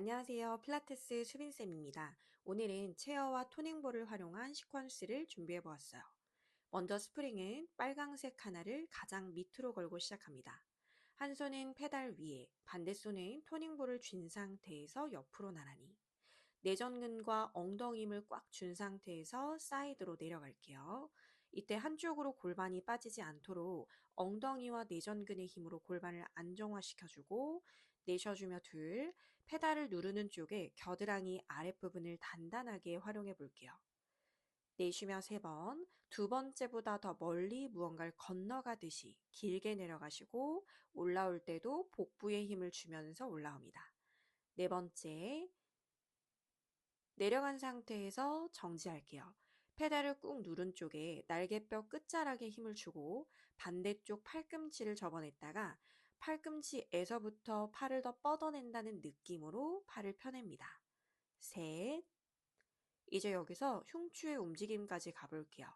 안녕하세요. 필라테스 수빈쌤입니다. 오늘은 체어와 토닝볼을 활용한 시퀀스를 준비해 보았어요. 먼저 스프링은 빨강색 하나를 가장 밑으로 걸고 시작합니다. 한 손은 페달 위에, 반대 손은 토닝볼을 쥔 상태에서 옆으로 나란히. 내전근과 엉덩이 힘을 꽉 준 상태에서 사이드로 내려갈게요. 이때 한쪽으로 골반이 빠지지 않도록 엉덩이와 내전근의 힘으로 골반을 안정화시켜주고 내쉬어주며 둘, 페달을 누르는 쪽에 겨드랑이 아랫부분을 단단하게 활용해 볼게요. 내쉬며 세 번, 두 번째보다 더 멀리 무언가를 건너가듯이 길게 내려가시고 올라올 때도 복부에 힘을 주면서 올라옵니다. 네 번째, 내려간 상태에서 정지할게요. 페달을 꾹 누른 쪽에 날개뼈 끝자락에 힘을 주고 반대쪽 팔꿈치를 접어냈다가 팔꿈치에서부터 팔을 더 뻗어낸다는 느낌으로 팔을 펴냅니다. 셋. 이제 여기서 흉추의 움직임까지 가볼게요.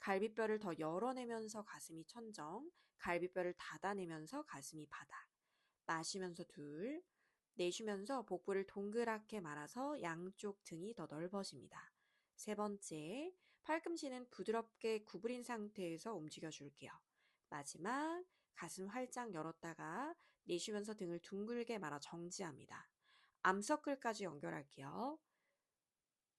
갈비뼈를 더 열어내면서 가슴이 천정, 갈비뼈를 닫아내면서 가슴이 바닥. 마시면서 둘, 내쉬면서 복부를 동그랗게 말아서 양쪽 등이 더 넓어집니다. 세 번째, 팔꿈치는 부드럽게 구부린 상태에서 움직여 줄게요. 마지막, 가슴 활짝 열었다가 내쉬면서 등을 둥글게 말아 정지합니다. 암서클까지 연결할게요.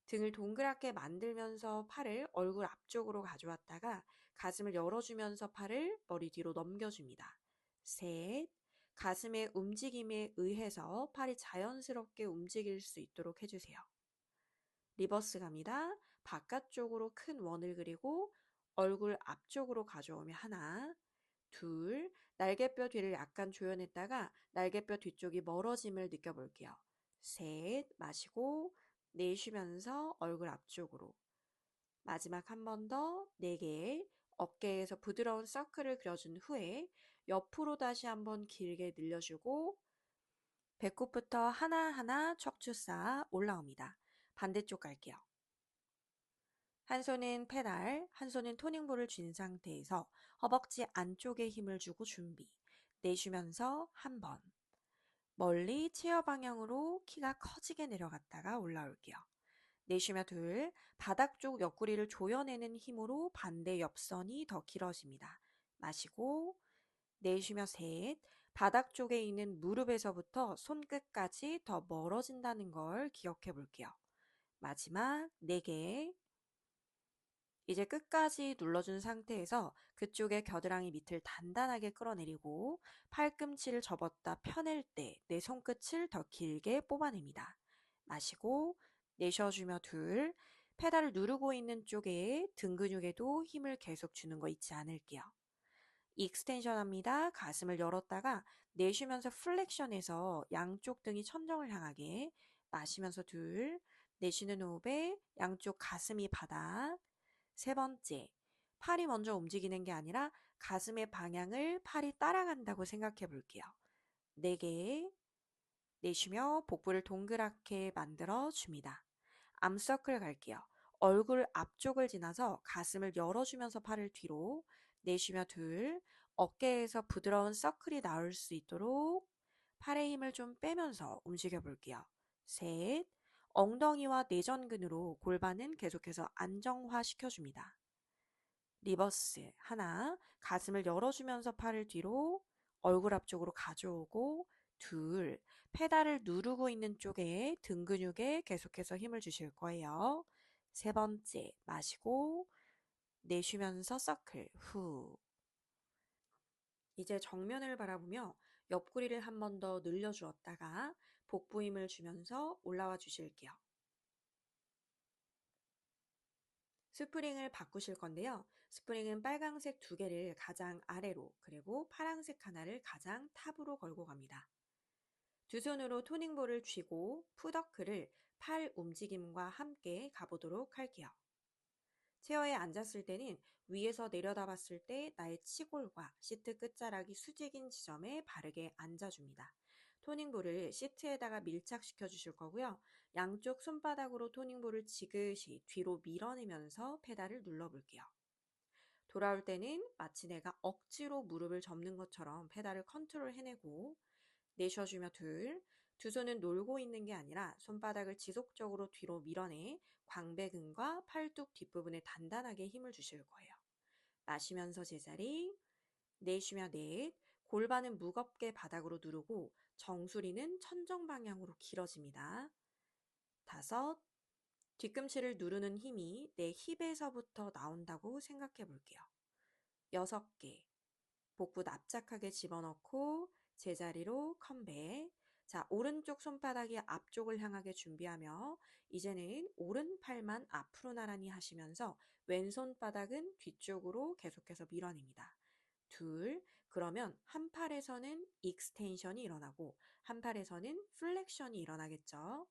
등을 동그랗게 만들면서 팔을 얼굴 앞쪽으로 가져왔다가 가슴을 열어주면서 팔을 머리 뒤로 넘겨줍니다. 셋, 가슴의 움직임에 의해서 팔이 자연스럽게 움직일 수 있도록 해주세요. 리버스 갑니다. 바깥쪽으로 큰 원을 그리고 얼굴 앞쪽으로 가져오면 하나, 둘, 날개뼈 뒤를 약간 조여냈다가 날개뼈 뒤쪽이 멀어짐을 느껴볼게요. 셋, 마시고 내쉬면서 얼굴 앞쪽으로. 마지막 한 번 더, 네 개, 어깨에서 부드러운 서클을 그려준 후에 옆으로 다시 한번 길게 늘려주고 배꼽부터 하나하나 척추 쌓아 올라옵니다. 반대쪽 갈게요. 한 손은 페달, 한 손은 토닝볼을 쥔 상태에서 허벅지 안쪽에 힘을 주고 준비. 내쉬면서 한 번. 멀리 체어 방향으로 키가 커지게 내려갔다가 올라올게요. 내쉬며 둘, 바닥 쪽 옆구리를 조여내는 힘으로 반대 옆선이 더 길어집니다. 마시고, 내쉬며 셋, 바닥 쪽에 있는 무릎에서부터 손끝까지 더 멀어진다는 걸 기억해 볼게요. 마지막 네 개, 이제 끝까지 눌러준 상태에서 그쪽의 겨드랑이 밑을 단단하게 끌어내리고 팔꿈치를 접었다 펴낼 때 내 손끝을 더 길게 뽑아냅니다. 마시고 내쉬어주며 둘, 페달을 누르고 있는 쪽에 등 근육에도 힘을 계속 주는 거 잊지 않을게요. 익스텐션 합니다. 가슴을 열었다가 내쉬면서 플렉션해서 양쪽 등이 천정을 향하게 마시면서 둘, 내쉬는 호흡에 양쪽 가슴이 바닥, 세 번째, 팔이 먼저 움직이는 게 아니라 가슴의 방향을 팔이 따라간다고 생각해 볼게요. 네 개, 내쉬며 복부를 동그랗게 만들어 줍니다. 암서클 갈게요. 얼굴 앞쪽을 지나서 가슴을 열어주면서 팔을 뒤로 내쉬며 둘, 어깨에서 부드러운 서클이 나올 수 있도록 팔의 힘을 좀 빼면서 움직여 볼게요. 셋, 엉덩이와 내전근으로 골반은 계속해서 안정화 시켜줍니다. 리버스 하나, 가슴을 열어주면서 팔을 뒤로 얼굴 앞쪽으로 가져오고 둘, 페달을 누르고 있는 쪽에 등 근육에 계속해서 힘을 주실 거예요. 세 번째, 마시고 내쉬면서 서클 후. 이제 정면을 바라보며 옆구리를 한 번 더 늘려주었다가 복부 힘을 주면서 올라와 주실게요. 스프링을 바꾸실 건데요. 스프링은 빨강색 두 개를 가장 아래로 그리고 파랑색 하나를 가장 탑으로 걸고 갑니다. 두 손으로 토닝볼을 쥐고 푸더크를 팔 움직임과 함께 가보도록 할게요. 체어에 앉았을 때는 위에서 내려다 봤을 때 나의 치골과 시트 끝자락이 수직인 지점에 바르게 앉아줍니다. 토닝볼을 시트에다가 밀착시켜 주실 거고요. 양쪽 손바닥으로 토닝볼을 지그시 뒤로 밀어내면서 페달을 눌러 볼게요. 돌아올 때는 마치 내가 억지로 무릎을 접는 것처럼 페달을 컨트롤 해내고 내쉬어주며 둘, 두 손은 놀고 있는 게 아니라 손바닥을 지속적으로 뒤로 밀어내 광배근과 팔뚝 뒷부분에 단단하게 힘을 주실 거예요. 마시면서 제자리, 내쉬며 넷, 골반은 무겁게 바닥으로 누르고 정수리는 천정 방향으로 길어집니다. 다섯, 뒤꿈치를 누르는 힘이 내 힙에서부터 나온다고 생각해 볼게요. 여섯 개, 복부 납작하게 집어넣고 제자리로 컴백. 자, 오른쪽 손바닥이 앞쪽을 향하게 준비하며 이제는 오른팔만 앞으로 나란히 하시면서 왼손바닥은 뒤쪽으로 계속해서 밀어냅니다. 둘, 그러면 한 팔에서는 익스텐션이 일어나고 한 팔에서는 플렉션이 일어나겠죠.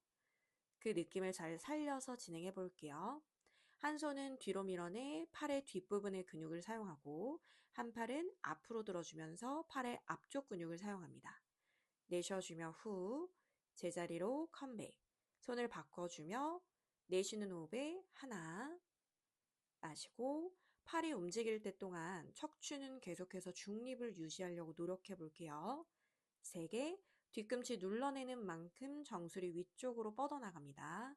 그 느낌을 잘 살려서 진행해 볼게요. 한 손은 뒤로 밀어내 팔의 뒷부분의 근육을 사용하고 한 팔은 앞으로 들어주면서 팔의 앞쪽 근육을 사용합니다. 내쉬어주며 후 제자리로 컴백 손을 바꿔주며 내쉬는 호흡에 하나 마시고 팔이 움직일 때 동안 척추는 계속해서 중립을 유지하려고 노력해 볼게요. 세 개, 뒤꿈치 눌러내는 만큼 정수리 위쪽으로 뻗어나갑니다.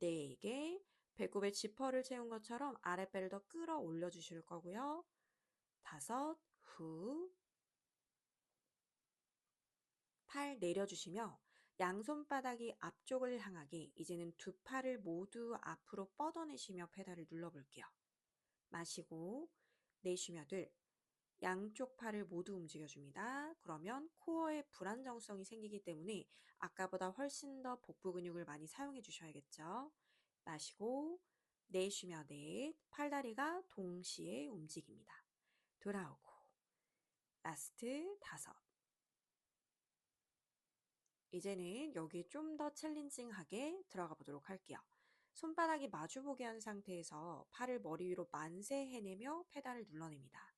네 개, 배꼽에 지퍼를 채운 것처럼 아랫배를 더 끌어 올려 주실 거고요. 다섯, 후, 팔 내려주시며 양손바닥이 앞쪽을 향하게 이제는 두 팔을 모두 앞으로 뻗어내시며 페달을 눌러볼게요. 마시고 내쉬며 둘 양쪽 팔을 모두 움직여줍니다. 그러면 코어에 불안정성이 생기기 때문에 아까보다 훨씬 더 복부 근육을 많이 사용해 주셔야겠죠. 마시고 내쉬며 넷 팔다리가 동시에 움직입니다. 돌아오고 라스트 다섯 이제는 여기 좀 더 챌린징하게 들어가 보도록 할게요. 손바닥이 마주보게 한 상태에서 팔을 머리 위로 만세 해내며 페달을 눌러냅니다.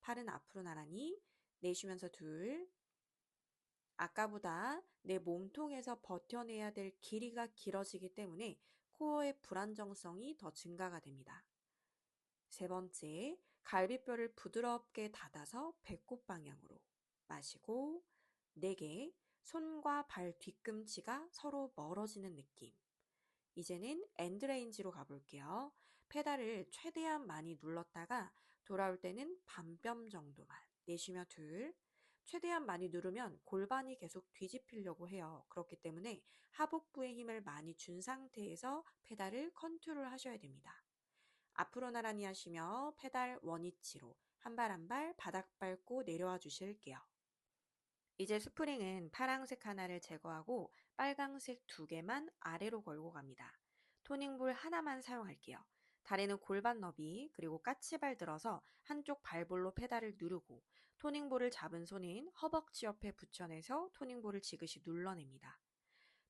팔은 앞으로 나란히 내쉬면서 둘 아까보다 내 몸통에서 버텨내야 될 길이가 길어지기 때문에 코어의 불안정성이 더 증가가 됩니다. 세 번째, 갈비뼈를 부드럽게 닫아서 배꼽 방향으로 마시고 네 개, 손과 발 뒤꿈치가 서로 멀어지는 느낌. 이제는 엔드레인지로 가볼게요. 페달을 최대한 많이 눌렀다가 돌아올 때는 반뼘 정도만 내쉬며 둘. 최대한 많이 누르면 골반이 계속 뒤집히려고 해요. 그렇기 때문에 하복부의 힘을 많이 준 상태에서 페달을 컨트롤 하셔야 됩니다. 앞으로 나란히 하시며 페달 원위치로 한 발 한 발 바닥 밟고 내려와 주실게요. 이제 스프링은 파랑색 하나를 제거하고 빨강색 두 개만 아래로 걸고 갑니다. 토닝볼 하나만 사용할게요. 다리는 골반 너비 그리고 까치발 들어서 한쪽 발볼로 페달을 누르고 토닝볼을 잡은 손은 허벅지 옆에 붙여내서 토닝볼을 지그시 눌러냅니다.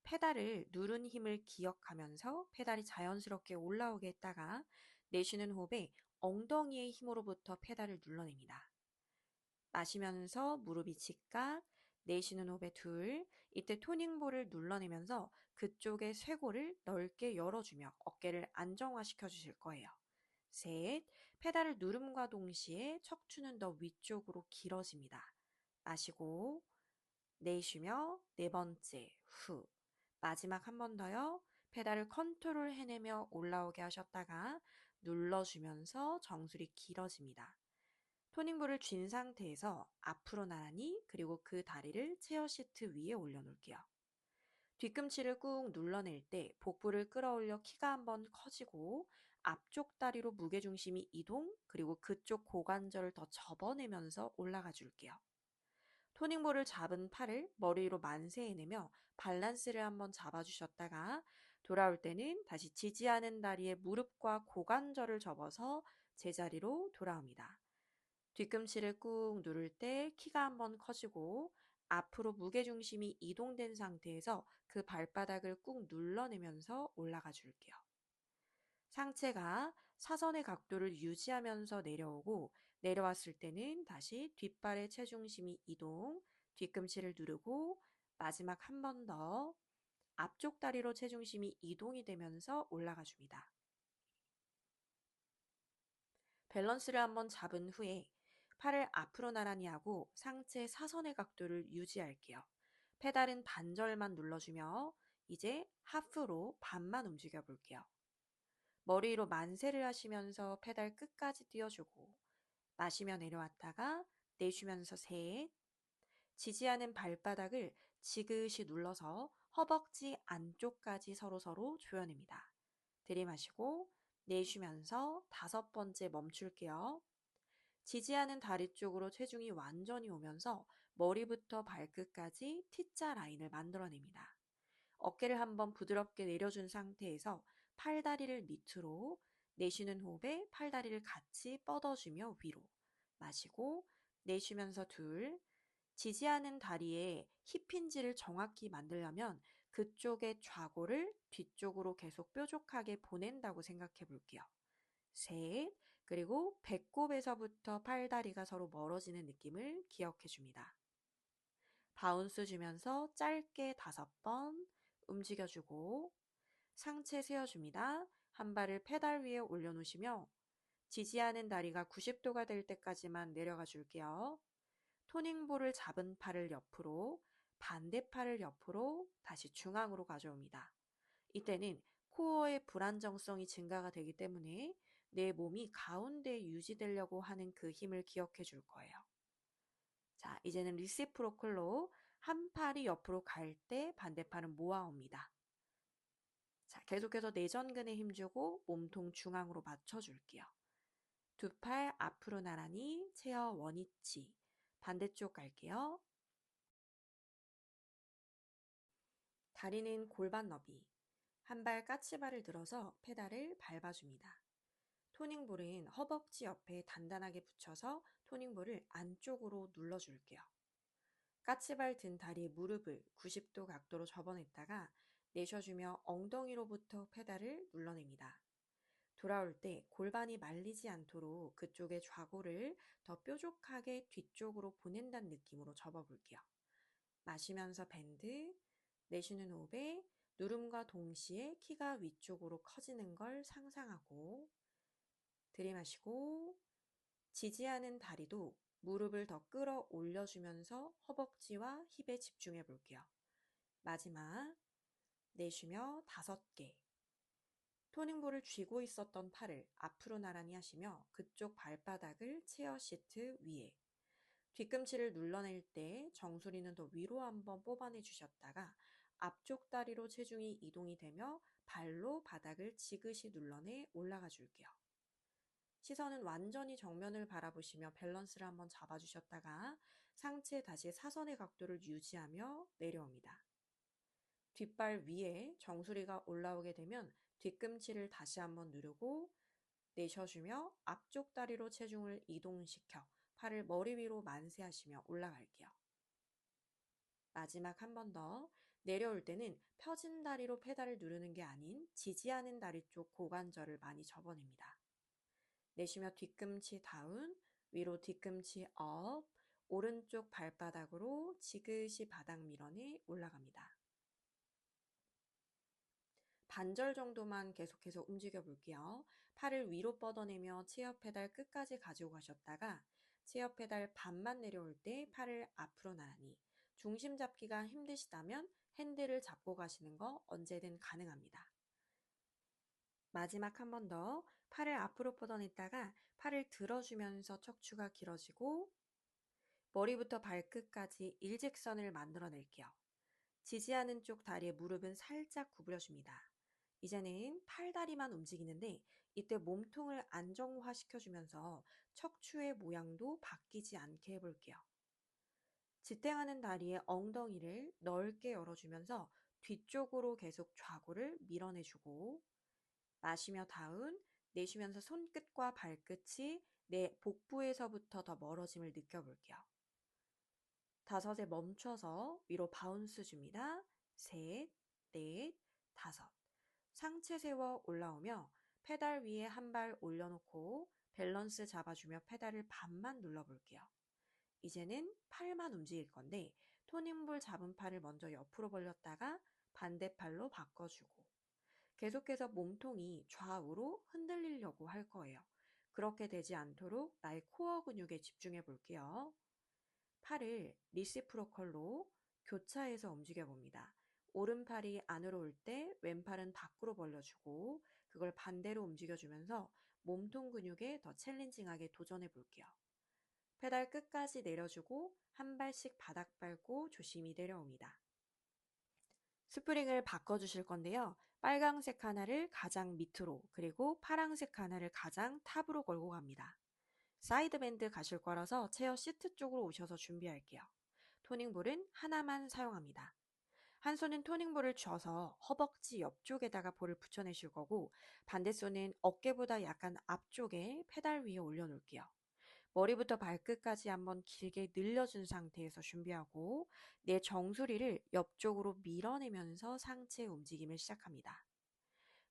페달을 누른 힘을 기억하면서 페달이 자연스럽게 올라오게 했다가 내쉬는 호흡에 엉덩이의 힘으로부터 페달을 눌러냅니다. 마시면서 무릎이 직각, 내쉬는 호흡에 둘, 이때 토닝볼을 눌러내면서 그쪽의 쇄골을 넓게 열어주며 어깨를 안정화시켜 주실 거예요. 셋, 페달을 누름과 동시에 척추는 더 위쪽으로 길어집니다. 마시고 내쉬며 네 번째 후 마지막 한 번 더요. 페달을 컨트롤 해내며 올라오게 하셨다가 눌러주면서 정수리 길어집니다. 토닝볼을 쥔 상태에서 앞으로 나란히 그리고 그 다리를 체어 시트 위에 올려놓을게요. 뒤꿈치를 꾹 눌러낼 때 복부를 끌어올려 키가 한번 커지고 앞쪽 다리로 무게중심이 이동 그리고 그쪽 고관절을 더 접어내면서 올라가 줄게요. 토닝볼을 잡은 팔을 머리 위로 만세해내며 밸런스를 한번 잡아주셨다가 돌아올 때는 다시 지지하는 다리에 무릎과 고관절을 접어서 제자리로 돌아옵니다. 뒤꿈치를 꾹 누를 때 키가 한번 커지고 앞으로 무게중심이 이동된 상태에서 그 발바닥을 꾹 눌러내면서 올라가 줄게요. 상체가 사선의 각도를 유지하면서 내려오고 내려왔을 때는 다시 뒷발의 체중심이 이동, 뒤꿈치를 누르고 마지막 한 번 더 앞쪽 다리로 체중심이 이동이 되면서 올라가 줍니다. 밸런스를 한번 잡은 후에 팔을 앞으로 나란히 하고 상체 사선의 각도를 유지할게요. 페달은 반절만 눌러주며 이제 하프로 반만 움직여 볼게요. 머리 위로 만세를 하시면서 페달 끝까지 띄워주고 마시며 내려왔다가 내쉬면서 셋 지지하는 발바닥을 지그시 눌러서 허벅지 안쪽까지 서로서로 조여냅니다. 들이마시고 내쉬면서 다섯 번째 멈출게요. 지지하는 다리 쪽으로 체중이 완전히 오면서 머리부터 발끝까지 T자 라인을 만들어냅니다. 어깨를 한번 부드럽게 내려준 상태에서 팔다리를 밑으로 내쉬는 호흡에 팔다리를 같이 뻗어주며 위로 마시고 내쉬면서 둘 지지하는 다리에 힙힌지를 정확히 만들려면 그쪽의 좌골을 뒤쪽으로 계속 뾰족하게 보낸다고 생각해 볼게요. 셋, 그리고 배꼽에서부터 팔다리가 서로 멀어지는 느낌을 기억해 줍니다. 바운스 주면서 짧게 다섯 번 움직여주고 상체 세워줍니다. 한 발을 페달 위에 올려놓으시며 지지하는 다리가 90도가 될 때까지만 내려가 줄게요. 토닝볼을 잡은 팔을 옆으로 반대 팔을 옆으로 다시 중앙으로 가져옵니다. 이때는 코어의 불안정성이 증가가 되기 때문에 내 몸이 가운데 유지되려고 하는 그 힘을 기억해 줄 거예요. 자, 이제는 리시프로클로 한 팔이 옆으로 갈 때 반대팔은 모아옵니다. 자, 계속해서 내전근에 힘주고 몸통 중앙으로 맞춰줄게요. 두 팔 앞으로 나란히 체어 원위치. 반대쪽 갈게요. 다리는 골반 너비. 한 발 까치발을 들어서 페달을 밟아줍니다. 토닝볼은 허벅지 옆에 단단하게 붙여서 토닝볼을 안쪽으로 눌러줄게요. 까치발 든 다리에 무릎을 90도 각도로 접어냈다가 내쉬어주며 엉덩이로부터 페달을 눌러냅니다. 돌아올 때 골반이 말리지 않도록 그쪽의 좌골을 더 뾰족하게 뒤쪽으로 보낸다는 느낌으로 접어볼게요. 마시면서 밴드, 내쉬는 호흡에 누름과 동시에 키가 위쪽으로 커지는 걸 상상하고 들이마시고 지지하는 다리도 무릎을 더 끌어 올려주면서 허벅지와 힙에 집중해 볼게요. 마지막 내쉬며 다섯 개 토닝볼을 쥐고 있었던 팔을 앞으로 나란히 하시며 그쪽 발바닥을 체어 시트 위에 뒤꿈치를 눌러낼 때 정수리는 더 위로 한번 뽑아내 주셨다가 앞쪽 다리로 체중이 이동이 되며 발로 바닥을 지그시 눌러내 올라가 줄게요. 시선은 완전히 정면을 바라보시며 밸런스를 한번 잡아주셨다가 상체 다시 사선의 각도를 유지하며 내려옵니다. 뒷발 위에 정수리가 올라오게 되면 뒤꿈치를 다시 한번 누르고 내쉬어주며 앞쪽 다리로 체중을 이동시켜 팔을 머리 위로 만세하시며 올라갈게요. 마지막 한 번 더 내려올 때는 펴진 다리로 페달을 누르는 게 아닌 지지하는 다리 쪽 고관절을 많이 접어냅니다. 내쉬며 뒤꿈치 다운, 위로 뒤꿈치 업, 오른쪽 발바닥으로 지그시 바닥 밀어내 올라갑니다. 반절 정도만 계속해서 움직여 볼게요. 팔을 위로 뻗어내며 체어 페달 끝까지 가지고 가셨다가 체어 페달 반만 내려올 때 팔을 앞으로 나란히 중심 잡기가 힘드시다면 핸들을 잡고 가시는 거 언제든 가능합니다. 마지막 한 번 더 팔을 앞으로 뻗어냈다가 팔을 들어주면서 척추가 길어지고 머리부터 발끝까지 일직선을 만들어낼게요. 지지하는 쪽 다리의 무릎은 살짝 구부려줍니다. 이제는 팔다리만 움직이는데 이때 몸통을 안정화 시켜주면서 척추의 모양도 바뀌지 않게 해볼게요. 지탱하는 다리의 엉덩이를 넓게 열어주면서 뒤쪽으로 계속 좌골을 밀어내주고 마시며 다운, 내쉬면서 손끝과 발끝이 내 복부에서부터 더 멀어짐을 느껴볼게요. 다섯에 멈춰서 위로 바운스 줍니다. 셋, 넷, 다섯. 상체 세워 올라오며 페달 위에 한 발 올려놓고 밸런스 잡아주며 페달을 반만 눌러볼게요. 이제는 팔만 움직일 건데 토닝볼 잡은 팔을 먼저 옆으로 벌렸다가 반대팔로 바꿔주고 계속해서 몸통이 좌우로 흔들리려고 할 거예요. 그렇게 되지 않도록 나의 코어 근육에 집중해 볼게요. 팔을 리시프로컬로 교차해서 움직여 봅니다. 오른팔이 안으로 올 때 왼팔은 밖으로 벌려주고 그걸 반대로 움직여주면서 몸통 근육에 더 챌린징하게 도전해 볼게요. 페달 끝까지 내려주고 한 발씩 바닥 밟고 조심히 내려옵니다. 스프링을 바꿔주실 건데요. 빨강색 하나를 가장 밑으로 그리고 파랑색 하나를 가장 탑으로 걸고 갑니다. 사이드밴드 가실 거라서 체어 시트 쪽으로 오셔서 준비할게요. 토닝볼은 하나만 사용합니다. 한 손은 토닝볼을 쥐어서 허벅지 옆쪽에다가 볼을 붙여내실 거고 반대 손은 어깨보다 약간 앞쪽에 페달 위에 올려놓을게요. 머리부터 발끝까지 한번 길게 늘려준 상태에서 준비하고 내 정수리를 옆쪽으로 밀어내면서 상체 움직임을 시작합니다.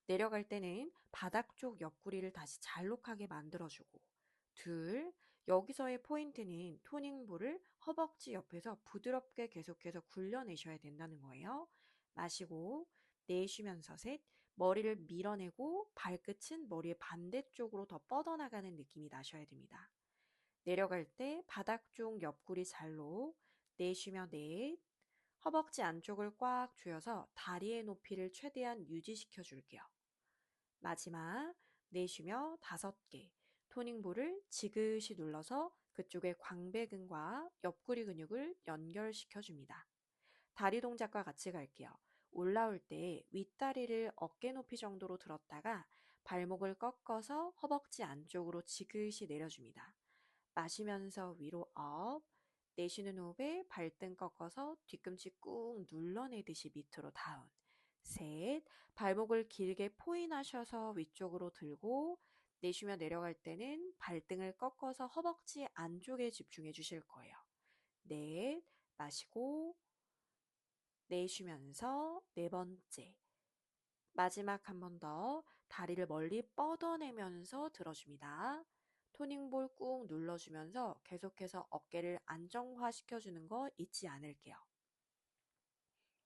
내려갈 때는 바닥 쪽 옆구리를 다시 잘록하게 만들어주고 둘, 여기서의 포인트는 토닝볼을 허벅지 옆에서 부드럽게 계속해서 굴려내셔야 된다는 거예요. 마시고 내쉬면서 셋, 머리를 밀어내고 발끝은 머리의 반대쪽으로 더 뻗어나가는 느낌이 나셔야 됩니다. 내려갈 때 바닥 쪽 옆구리 잘록, 내쉬며 넷, 허벅지 안쪽을 꽉 조여서 다리의 높이를 최대한 유지시켜 줄게요. 마지막 내쉬며 다섯 개, 토닝볼을 지그시 눌러서 그쪽의 광배근과 옆구리 근육을 연결시켜 줍니다. 다리 동작과 같이 갈게요. 올라올 때 윗다리를 어깨 높이 정도로 들었다가 발목을 꺾어서 허벅지 안쪽으로 지그시 내려줍니다. 마시면서 위로 업, 내쉬는 호흡에 발등 꺾어서 뒤꿈치 꾹 눌러내듯이 밑으로 다운. 셋, 발목을 길게 포인하셔서 위쪽으로 들고 내쉬며 내려갈 때는 발등을 꺾어서 허벅지 안쪽에 집중해 주실 거예요. 넷, 마시고 내쉬면서 네 번째. 마지막 한 번 더 다리를 멀리 뻗어내면서 들어줍니다. 토닝볼 꾹 눌러주면서 계속해서 어깨를 안정화 시켜주는 거 잊지 않을게요.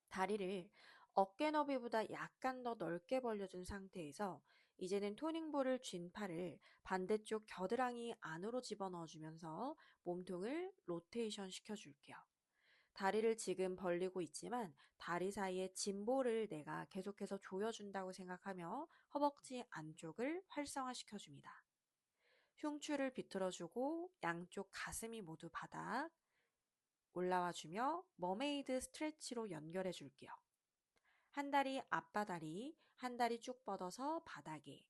다리를 어깨 너비보다 약간 더 넓게 벌려준 상태에서 이제는 토닝볼을 쥔 팔을 반대쪽 겨드랑이 안으로 집어넣어 주면서 몸통을 로테이션 시켜줄게요. 다리를 지금 벌리고 있지만 다리 사이에 짐볼을 내가 계속해서 조여준다고 생각하며 허벅지 안쪽을 활성화시켜줍니다. 흉추를 비틀어주고 양쪽 가슴이 모두 바닥 올라와주며 머메이드 스트레치로 연결해 줄게요. 한 다리 앞바다리, 한 다리 쭉 뻗어서 바닥에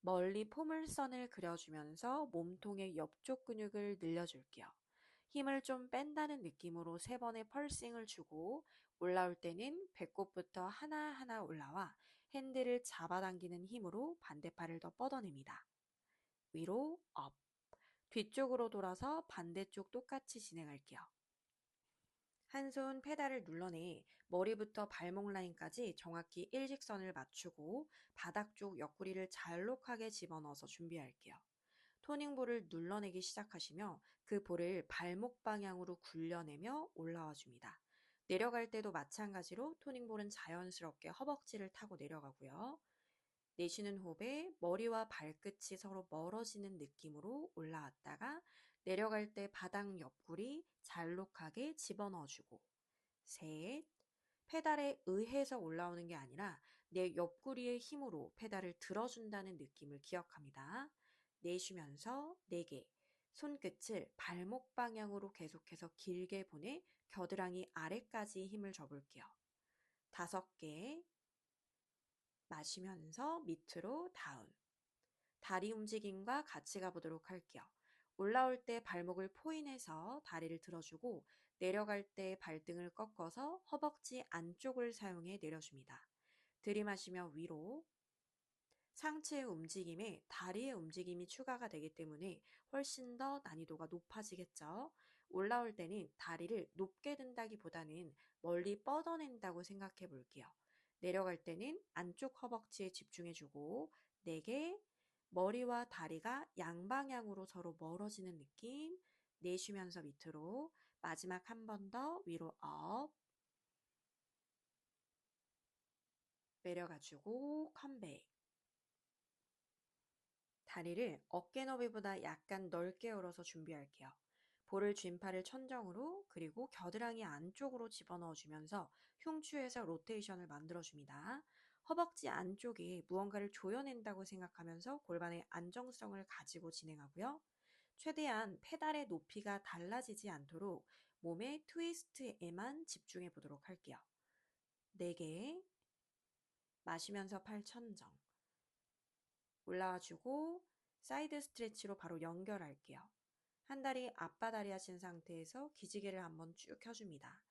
멀리 포물선을 그려주면서 몸통의 옆쪽 근육을 늘려줄게요. 힘을 좀 뺀다는 느낌으로 세 번의 펄싱을 주고 올라올 때는 배꼽부터 하나하나 올라와 핸들을 잡아당기는 힘으로 반대팔을 더 뻗어냅니다. 위로 업 뒤쪽으로 돌아서 반대쪽 똑같이 진행할게요. 한 손 페달을 눌러내 머리부터 발목 라인까지 정확히 일직선을 맞추고 바닥 쪽 옆구리를 잘록하게 집어넣어서 준비할게요. 토닝볼을 눌러내기 시작하시며 그 볼을 발목 방향으로 굴려내며 올라와 줍니다. 내려갈 때도 마찬가지로 토닝볼은 자연스럽게 허벅지를 타고 내려가고요. 내쉬는 호흡에 머리와 발끝이 서로 멀어지는 느낌으로 올라왔다가 내려갈 때 바닥 옆구리 잘록하게 집어넣어주고 셋 페달에 의해서 올라오는 게 아니라 내 옆구리의 힘으로 페달을 들어준다는 느낌을 기억합니다. 내쉬면서 4개 손끝을 발목 방향으로 계속해서 길게 보내 겨드랑이 아래까지 힘을 줘볼게요. 다섯 개 마시면서 밑으로 다운 다리 움직임과 같이 가보도록 할게요. 올라올 때 발목을 포인해서 다리를 들어주고 내려갈 때 발등을 꺾어서 허벅지 안쪽을 사용해 내려줍니다. 들이마시며 위로 상체의 움직임에 다리의 움직임이 추가가 되기 때문에 훨씬 더 난이도가 높아지겠죠. 올라올 때는 다리를 높게 든다기보다는 멀리 뻗어낸다고 생각해 볼게요. 내려갈 때는 안쪽 허벅지에 집중해주고 4개 머리와 다리가 양방향으로 서로 멀어지는 느낌 내쉬면서 밑으로 마지막 한 번 더 위로 업 내려가지고 컴백 다리를 어깨 너비보다 약간 넓게 열어서 준비할게요. 볼을 쥔 팔을 천정으로 그리고 겨드랑이 안쪽으로 집어넣어 주면서 흉추에서 로테이션을 만들어 줍니다. 허벅지 안쪽에 무언가를 조여낸다고 생각하면서 골반의 안정성을 가지고 진행하고요. 최대한 페달의 높이가 달라지지 않도록 몸의 트위스트에만 집중해 보도록 할게요. 4개 마시면서 팔 천정 올라와 주고 사이드 스트레치로 바로 연결할게요. 한 다리 앞바다리 하신 상태에서 기지개를 한번 쭉 켜줍니다.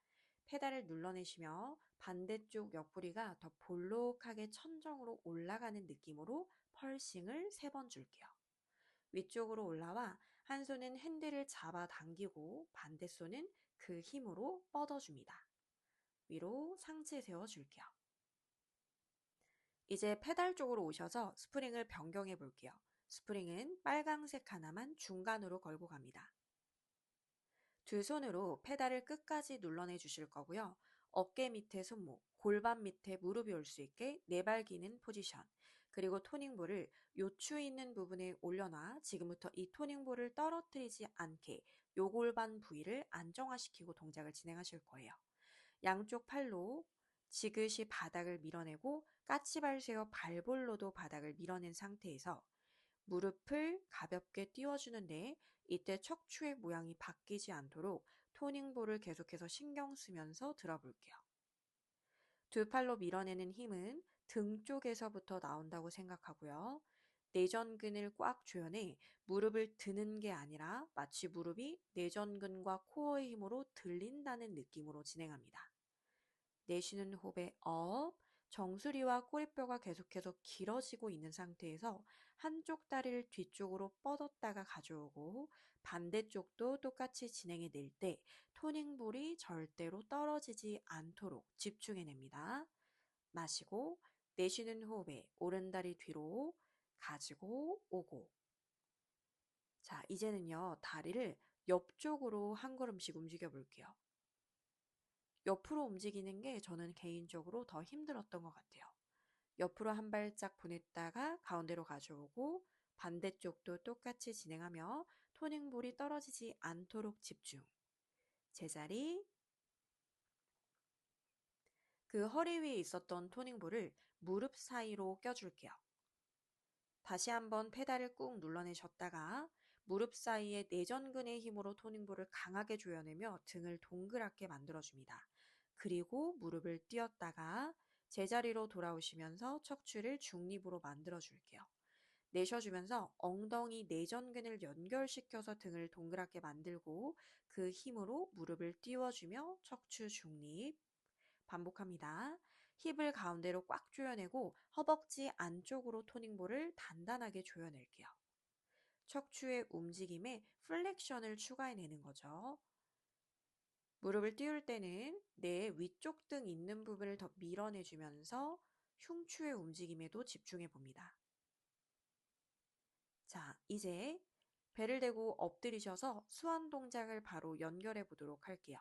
페달을 눌러내시며 반대쪽 옆구리가 더 볼록하게 천정으로 올라가는 느낌으로 펄싱을 세번 줄게요. 위쪽으로 올라와 한 손은 핸들을 잡아 당기고 반대 손은 그 힘으로 뻗어줍니다. 위로 상체 세워줄게요. 이제 페달 쪽으로 오셔서 스프링을 변경해 볼게요. 스프링은 빨강색 하나만 중간으로 걸고 갑니다. 두 손으로 페달을 끝까지 눌러내 주실 거고요. 어깨 밑에 손목, 골반 밑에 무릎이 올 수 있게 내발기는 포지션, 그리고 토닝볼을 요추 있는 부분에 올려놔 지금부터 이 토닝볼을 떨어뜨리지 않게 요 골반 부위를 안정화시키고 동작을 진행하실 거예요. 양쪽 팔로 지그시 바닥을 밀어내고 까치발 세워 발볼로도 바닥을 밀어낸 상태에서 무릎을 가볍게 띄워주는데 이때 척추의 모양이 바뀌지 않도록 토닝볼을 계속해서 신경 쓰면서 들어볼게요. 두 팔로 밀어내는 힘은 등 쪽에서부터 나온다고 생각하고요. 내전근을 꽉 조여내 무릎을 드는 게 아니라 마치 무릎이 내전근과 코어의 힘으로 들린다는 느낌으로 진행합니다. 내쉬는 호흡에 업, 정수리와 꼬리뼈가 계속해서 길어지고 있는 상태에서 한쪽 다리를 뒤쪽으로 뻗었다가 가져오고 반대쪽도 똑같이 진행해 낼 때 토닝볼이 절대로 떨어지지 않도록 집중해 냅니다. 마시고 내쉬는 호흡에 오른 다리 뒤로 가지고 오고 자 이제는요 다리를 옆쪽으로 한 걸음씩 움직여 볼게요. 옆으로 움직이는 게 저는 개인적으로 더 힘들었던 것 같아요. 옆으로 한 발짝 보냈다가 가운데로 가져오고 반대쪽도 똑같이 진행하며 토닝볼이 떨어지지 않도록 집중. 제자리. 그 허리 위에 있었던 토닝볼을 무릎 사이로 껴줄게요. 다시 한번 페달을 꾹 눌러내셨다가 무릎 사이에 내전근의 힘으로 토닝볼을 강하게 조여내며 등을 동그랗게 만들어줍니다. 그리고 무릎을 띄었다가 제자리로 돌아오시면서 척추를 중립으로 만들어 줄게요. 내쉬어주면서 엉덩이 내전근을 연결시켜서 등을 동그랗게 만들고 그 힘으로 무릎을 띄워주며 척추 중립 반복합니다. 힙을 가운데로 꽉 조여내고 허벅지 안쪽으로 토닝볼을 단단하게 조여낼게요. 척추의 움직임에 플렉션을 추가해내는 거죠. 무릎을 띄울 때는 내 위쪽 등 있는 부분을 더 밀어내주면서 흉추의 움직임에도 집중해 봅니다. 자, 이제 배를 대고 엎드리셔서 수완 동작을 바로 연결해 보도록 할게요.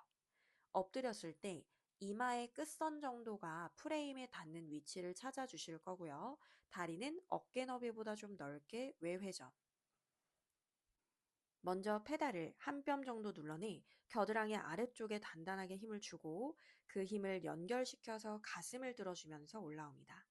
엎드렸을 때 이마의 끝선 정도가 프레임에 닿는 위치를 찾아주실 거고요. 다리는 어깨 너비보다 좀 넓게 외회전. 먼저 페달을 한 뼘 정도 눌러내 겨드랑이 아래쪽에 단단하게 힘을 주고 그 힘을 연결시켜서 가슴을 들어주면서 올라옵니다.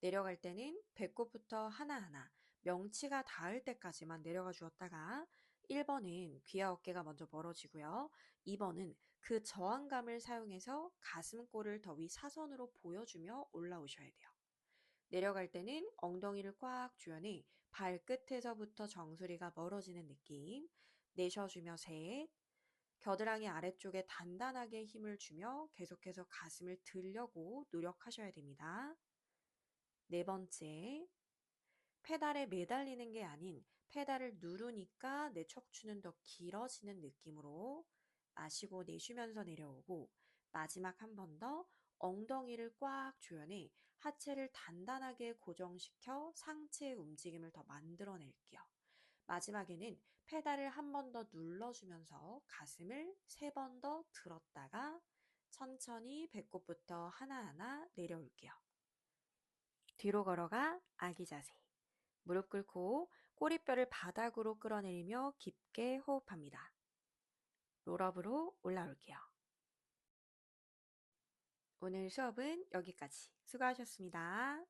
내려갈 때는 배꼽부터 하나하나 명치가 닿을 때까지만 내려가 주었다가 1번은 귀와 어깨가 먼저 멀어지고요. 2번은 그 저항감을 사용해서 가슴골을 더 위 사선으로 보여주며 올라오셔야 돼요. 내려갈 때는 엉덩이를 꽉 조여내 발끝에서부터 정수리가 멀어지는 느낌. 내쉬어주며 셋. 겨드랑이 아래쪽에 단단하게 힘을 주며 계속해서 가슴을 들려고 노력하셔야 됩니다. 네 번째. 페달에 매달리는 게 아닌 페달을 누르니까 내 척추는 더 길어지는 느낌으로 마시고 내쉬면서 내려오고 마지막 한 번 더 엉덩이를 꽉 조여내 하체를 단단하게 고정시켜 상체의 움직임을 더 만들어낼게요. 마지막에는 페달을 한 번 더 눌러주면서 가슴을 세 번 더 들었다가 천천히 배꼽부터 하나하나 내려올게요. 뒤로 걸어가 아기 자세. 무릎 꿇고 꼬리뼈를 바닥으로 끌어내리며 깊게 호흡합니다. 롤업으로 올라올게요. 오늘 수업은 여기까지. 수고하셨습니다.